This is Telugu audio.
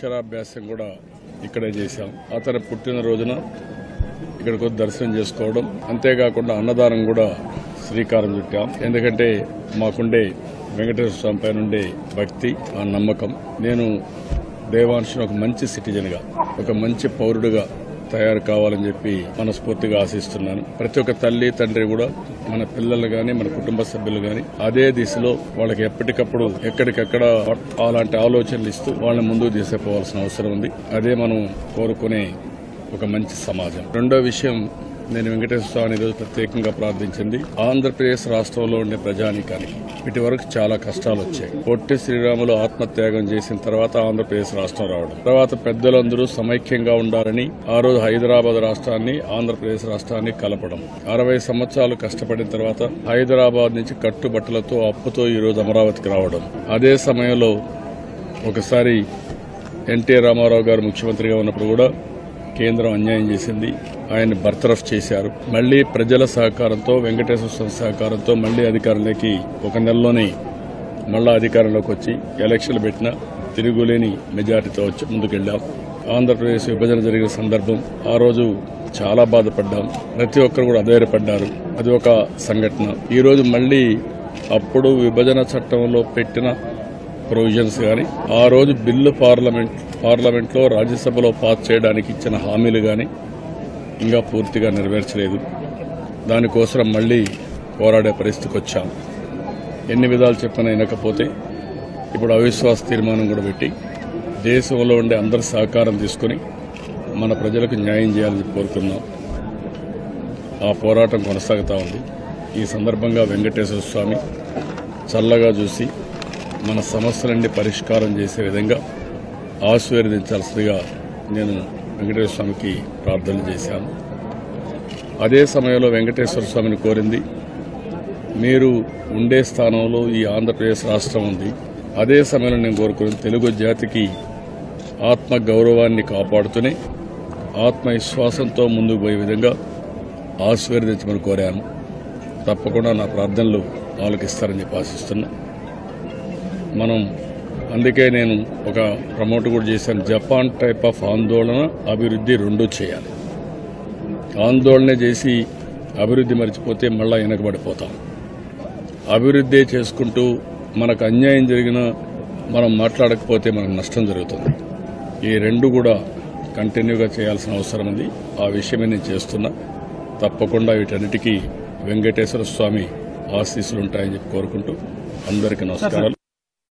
అక్షరాభ్యాసం కూడా ఇక్కడే చేశాం. అతని పుట్టినరోజున ఇక్కడికి వచ్చి దర్శనం చేసుకోవడం అంతేకాకుండా అన్నదానం కూడా శ్రీకారం చుట్టాం. ఎందుకంటే మాకుండే వెంకటేశ్వర స్వామి పైన ఉండే భక్తి ఆ నమ్మకం. నేను దేవాంశను ఒక మంచి సిటిజన్గా ఒక మంచి పౌరుడుగా తయారు కావాలని చెప్పి మనస్ఫూర్తిగా ఆశిస్తున్నాను. ప్రతి ఒక్క తల్లి తండ్రి కూడా మన పిల్లలు గాని మన కుటుంబ సభ్యులు గాని అదే దిశలో వాళ్ళకి ఎప్పటికప్పుడు ఎక్కడికెక్కడ అలాంటి ఆలోచనలు ఇస్తూ వాళ్ళని ముందుకు తీసుకుపోవాల్సిన అవసరం ఉంది. అదే మనం కోరుకునే ఒక మంచి సమాజం. రెండో విషయం నేను వెంకటేశ్వర స్వామిని ఈరోజు ప్రత్యేకంగా ప్రార్థించింది. ఆంధ్రప్రదేశ్ రాష్ట్రంలో ఉండే ప్రజానీకానికి ఇటు వరకు చాలా కష్టాలు వచ్చాయి. పొట్టి శ్రీరాములు ఆత్మత్యాగం చేసిన తర్వాత ఆంధ్రప్రదేశ్ రాష్ట్రం రావడం తర్వాత పెద్దలందరూ సమైక్యంగా ఉండాలని ఆ రోజు హైదరాబాద్ రాష్ట్రాన్ని ఆంధ్రప్రదేశ్ రాష్ట్రాన్ని కలపడం అరవై సంవత్సరాలు కష్టపడిన తర్వాత హైదరాబాద్ నుంచి కట్టుబట్టలతో అప్పుతో ఈ రోజు అమరావతికి రావడం. అదే సమయంలో ఒకసారి ఎన్టీ రామారావు గారు ముఖ్యమంత్రిగా ఉన్నప్పుడు కూడా కేంద్రం అన్యాయం చేసింది. ఆయన్ని బర్తరఫ్ చేశారు. మళ్ళీ ప్రజల సహకారంతో వెంకటేశ్వర స్వామి సహకారంతో మళ్ళీ అధికారంలోకి ఒక నెలలోనే మళ్ళా అధికారంలోకి వచ్చి ఎలక్షన్లు పెట్టిన తిరుగులేని మెజార్టీతో వచ్చి ముందుకెళ్ళాం ఆంధ్రప్రదేశ్ విభజన జరిగిన సందర్భం ఆ రోజు చాలా బాధపడ్డాం. ప్రతి ఒక్కరు కూడా అధైర్యపడ్డారు. అది ఒక సంఘటన. ఈ రోజు మళ్ళీ అప్పుడు విభజన చట్టంలో పెట్టిన ప్రొవిజన్స్ కానీ ఆ రోజు బిల్లు పార్లమెంట్ పార్లమెంట్లో రాజ్యసభలో పాస్ చేయడానికి ఇచ్చిన హామీలు కానీ ఇంకా పూర్తిగా నెరవేర్చలేదు. దానికోసం మళ్ళీ పోరాడే పరిస్థితికి వచ్చాం. ఎన్ని విధాలు చెప్పినా వినకపోతే ఇప్పుడు అవిశ్వాస తీర్మానం కూడా పెట్టి దేశంలో ఉండే అందరి సహకారం తీసుకుని మన ప్రజలకు న్యాయం చేయాలని కోరుతున్నాం. ఆ పోరాటం కొనసాగుతా ఉంది. ఈ సందర్భంగా వెంకటేశ్వర స్వామి చల్లగా చూసి మన సమస్యలన్నీ పరిష్కారం చేసే విధంగా ఆశీర్వదించాల్సిందిగా నేను వెంకటేశ్వర స్వామికి ప్రార్థన చేశాను. అదే సమయంలో వెంకటేశ్వర స్వామిని కోరింది మీరు ఉండే స్థానంలో ఈ ఆంధ్రప్రదేశ్ రాష్ట్రం ఉంది. అదే సమయంలో నేను కోరుకుని తెలుగు జాతికి ఆత్మ గౌరవాన్ని కాపాడుతూనే ఆత్మవిశ్వాసంతో ముందుకు పోయే విధంగా ఆశీర్వదించమని కోరాను. తప్పకుండా నా ప్రార్థనలు ఆలోకిస్తారని చెప్పి ఆశిస్తున్నా. మనం అందుకే నేను ఒక ప్రమోట్ కూడా చేశాను. జపాన్ టైప్ ఆఫ్ ఆందోళన అభివృద్ధి రెండూ చేయాలి. ఆందోళన చేసి అభివృద్ధి మర్చిపోతే మళ్ళా వెనకబడిపోతాం. అభివృద్ధి చేసుకుంటూ మనకు అన్యాయం జరిగినా మనం మాట్లాడకపోతే మనకు నష్టం జరుగుతుంది. ఈ రెండు కూడా కంటిన్యూగా చేయాల్సిన అవసరం ఉంది. ఆ విషయమే నేను చేస్తున్నా. తప్పకుండా వీటన్నిటికీ వెంకటేశ్వర స్వామి ఆశీస్సులు ఉంటాయని చెప్పి కోరుకుంటూ అందరికీ నమస్కారాలు.